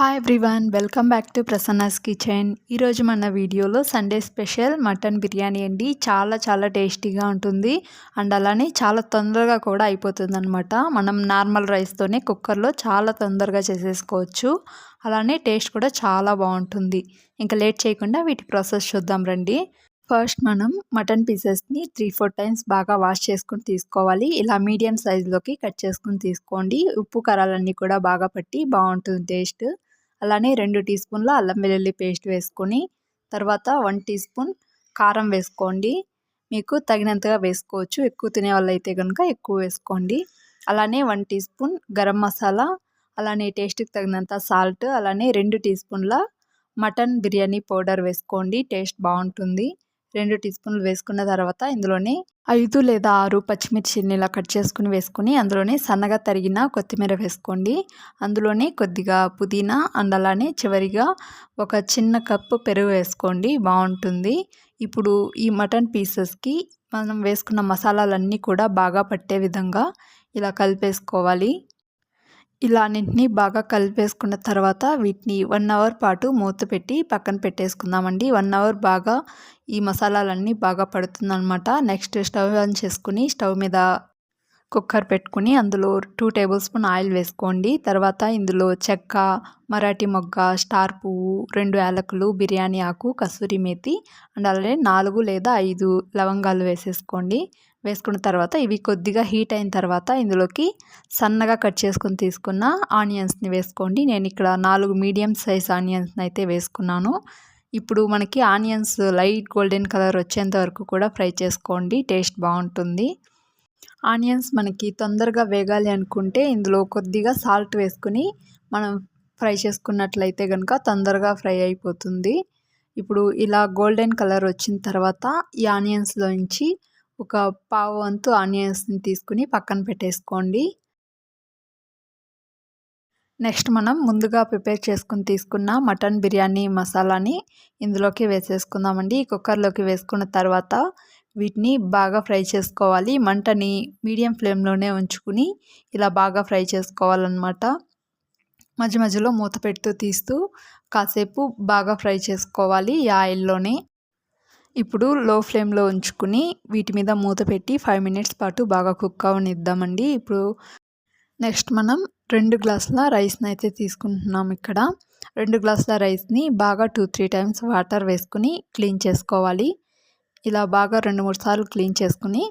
Hi everyone welcome back to Prasanna's kitchen ఈరోజు మన వీడియోలో సండే స్పెషల్ మటన్ బిర్యానీ అండి. చాలా చాలా టేస్టీగా ఉంటుంది. అండ్ అలానే చాలా తొందరగా కూడా అయిపోతుంది అనమాట మనం నార్మల్ రైస్తోనే కుక్కర్లో చాలా తొందరగా చేసేసుకోవచ్చు. అలానే టేస్ట్ కూడా చాలా బాగుంటుంది. ఇంకా లేట్ చేయకుండా వీటి ప్రాసెస్ చూద్దాం రండి. ఫస్ట్ మనం మటన్ పీసెస్ని త్రీ ఫోర్ టైమ్స్ బాగా వాష్ చేసుకుని తీసుకోవాలి. ఇలా మీడియం సైజులోకి కట్ చేసుకుని తీసుకోండి. ఉప్పు కారాలన్నీ కూడా బాగా పట్టి బాగుంటుంది టేస్ట్ అలానే రెండు టీ స్పూన్ల అల్లం వెల్లుల్లి పేస్ట్ వేసుకొని తర్వాత వన్ టీ స్పూన్ కారం వేసుకోండి. మీకు తగినంతగా వేసుకోవచ్చు. ఎక్కువ తినే వాళ్ళు అయితే కనుక ఎక్కువ వేసుకోండి. అలానే one teaspoon garam masala అలానే టేస్ట్కి తగినంత సాల్ట్ అలానే రెండు టీ స్పూన్ల మటన్ బిర్యానీ పౌడర్ వేసుకోండి. టేస్ట్ బాగుంటుంది. రెండు టీ స్పూన్లు వేసుకున్న తర్వాత ఇందులోనే ఐదు లేదా ఆరు పచ్చిమిర్చిని ఇలా కట్ చేసుకుని వేసుకుని అందులోనే సన్నగా తరిగిన కొత్తిమీర వేసుకోండి. అందులోనే కొద్దిగా పుదీనా అండ్ అలానే చివరిగా ఒక చిన్న కప్పు పెరుగు వేసుకోండి. బాగుంటుంది. ఇప్పుడు ఈ మటన్ పీసెస్కి మనం వేసుకున్న మసాలాలన్నీ కూడా బాగా పట్టే విధంగా ఇలా కలిపేసుకోవాలి. ఇలా అన్నింటినీ బాగా కలిపేసుకున్న తర్వాత వీటిని వన్ అవర్ పాటు మూత పెట్టి పక్కన పెట్టేసుకుందామండి. వన్ అవర్ బాగా ఈ మసాలాలన్నీ బాగా పడుతుందనమాట నెక్స్ట్ స్టవ్ ఆన్ చేసుకుని స్టవ్ మీద కుక్కర్ పెట్టుకుని అందులో టూ టేబుల్ స్పూన్ ఆయిల్ వేసుకోండి. తర్వాత ఇందులో చెక్క మరాఠీ మొగ్గ స్టార్ పువ్వు రెండు యాలకులు బిర్యానీ ఆకు కసూరి మేతి అండ్ అలాగే నాలుగు లేదా ఐదు లవంగాలు వేసేసుకోండి. వేసుకున్న తర్వాత ఇవి కొద్దిగా హీట్ అయిన తర్వాత ఇందులోకి సన్నగా కట్ చేసుకొని తీసుకున్న ఆనియన్స్ని వేసుకోండి. నేను ఇక్కడ నాలుగు మీడియం సైజ్ ఆనియన్స్ని అయితే వేసుకున్నాను. ఇప్పుడు మనకి ఆనియన్స్ లైట్ గోల్డెన్ కలర్ వచ్చేంత వరకు కూడా ఫ్రై చేసుకోండి. టేస్ట్ బాగుంటుంది. ఆనియన్స్ మనకి తొందరగా వేగాలి అనుకుంటే ఇందులో కొద్దిగా సాల్ట్ వేసుకుని మనం ఫ్రై చేసుకున్నట్లయితే కనుక తొందరగా ఫ్రై అయిపోతుంది. ఇప్పుడు ఇలా గోల్డెన్ కలర్ వచ్చిన తర్వాత ఈ ఆనియన్స్లోంచి ఒక పావు వంతు ఆనియన్స్ని తీసుకుని పక్కన పెట్టేసుకోండి. నెక్స్ట్ మనం ముందుగా ప్రిపేర్ చేసుకుని తీసుకున్న మటన్ బిర్యానీ మసాలాని ఇందులోకి వేసేసుకుందామండి. కుక్కర్లోకి వేసుకున్న తర్వాత వీటిని బాగా ఫ్రై చేసుకోవాలి. మంటని మీడియం ఫ్లేమ్లోనే ఉంచుకుని ఇలా బాగా ఫ్రై చేసుకోవాలన్నమాట. మధ్య మధ్యలో మూత పెడుతూ తీస్తూ కాసేపు బాగా ఫ్రై చేసుకోవాలి ఈ ఆయిల్లోనే. ఇప్పుడు లో ఫ్లేమ్లో ఉంచుకుని వీటి మీద మూత పెట్టి ఫైవ్ మినిట్స్ పాటు బాగా కుక్ అవనిద్దామండి. ఇప్పుడు నెక్స్ట్ మనం రెండు గ్లాసుల రైస్ని అయితే తీసుకుంటున్నాం ఇక్కడ. రెండు గ్లాసుల రైస్ని బాగా టూ త్రీ టైమ్స్ వాటర్ వేసుకుని క్లీన్ చేసుకోవాలి. ఇలా బాగా రెండు మూడు సార్లు క్లీన్ చేసుకుని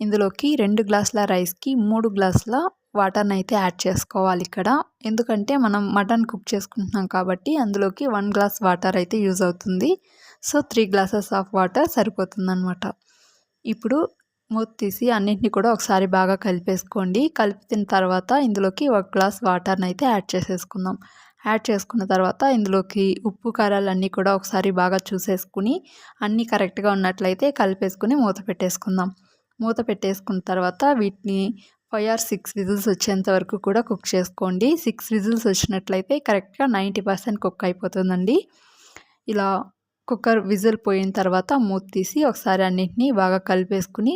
ఇందులోకి రెండు గ్లాసుల రైస్కి మూడు గ్లాసుల వాటర్ని అయితే యాడ్ చేసుకోవాలి ఇక్కడ. ఎందుకంటే మనం మటన్ కుక్ చేసుకుంటున్నాం కాబట్టి అందులోకి వన్ గ్లాస్ వాటర్ అయితే యూజ్ అవుతుంది. So three glasses of water సరిపోతుందన్నమాట. ఇప్పుడు మూత తీసి అన్నింటినీ కూడా ఒకసారి బాగా కలిపేసుకోండి. కలిపిన తర్వాత ఇందులోకి ఒక గ్లాస్ వాటర్ని అయితే యాడ్ చేసేసుకుందాం. యాడ్ చేసుకున్న తర్వాత ఇందులోకి ఉప్పు కారాలు అన్నీ కూడా ఒకసారి బాగా చూసేసుకుని అన్నీ కరెక్ట్గా ఉన్నట్లయితే కలిపేసుకుని మూత పెట్టేసుకుందాం. మూత పెట్టేసుకున్న తర్వాత వీటిని ఫైవ్ ఆర్ సిక్స్ విజిల్స్ వచ్చేంత వరకు కూడా కుక్ చేసుకోండి. సిక్స్ విజిల్స్ వచ్చినట్లయితే కరెక్ట్గా నైంటీ పర్సెంట్ కుక్ అయిపోతుందండి. ఇలా కుక్కర్ విజిల్ పోయిన తర్వాత మూత తీసి ఒకసారి అన్నింటినీ బాగా కలిపేసుకుని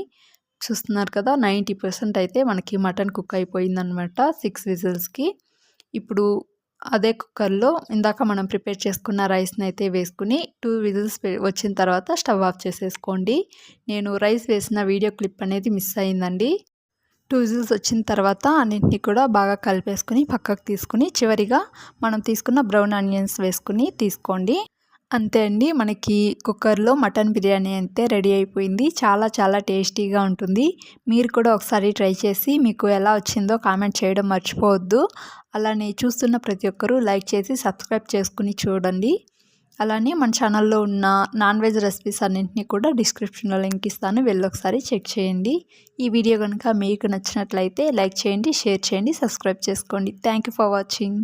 చూస్తున్నారు కదా నైంటీ పర్సెంట్ అయితే మనకి మటన్ కుక్ అయిపోయిందనమాట సిక్స్ విజిల్స్కి. ఇప్పుడు అదే కుక్కర్లో ఇందాక మనం ప్రిపేర్ చేసుకున్న రైస్ని అయితే వేసుకుని టూ విజిల్స్ వచ్చిన తర్వాత స్టవ్ ఆఫ్ చేసేసుకోండి. నేను రైస్ వేసిన వీడియో క్లిప్ అనేది మిస్ అయిందండి. టూ విజిల్స్ వచ్చిన తర్వాత అన్నింటినీ కూడా బాగా కలిపేసుకుని పక్కకు తీసుకుని చివరిగా మనం తీసుకున్న బ్రౌన్ ఆనియన్స్ వేసుకుని తీసుకోండి. అంతే అండి మనకి కుక్కర్లో మటన్ బిర్యానీ అయితే రెడీ అయిపోయింది. చాలా చాలా టేస్టీగా ఉంటుంది. మీరు కూడా ఒకసారి ట్రై చేసి మీకు ఎలా వచ్చిందో కామెంట్ చేయడం మర్చిపోవద్దు. అలానే చూస్తున్న ప్రతి ఒక్కరూ లైక్ చేసి సబ్స్క్రైబ్ చేసుకుని చూడండి. అలానే మన ఛానల్లో ఉన్న నాన్ వెజ్ రెసిపీస్ అన్నింటినీ కూడా డిస్క్రిప్షన్లో లింక్ ఇస్తాను. వెళ్ళి ఒకసారి చెక్ చేయండి. ఈ వీడియో కనుక మీకు నచ్చినట్లయితే లైక్ చేయండి షేర్ చేయండి సబ్స్క్రైబ్ చేసుకోండి. Thank for watching.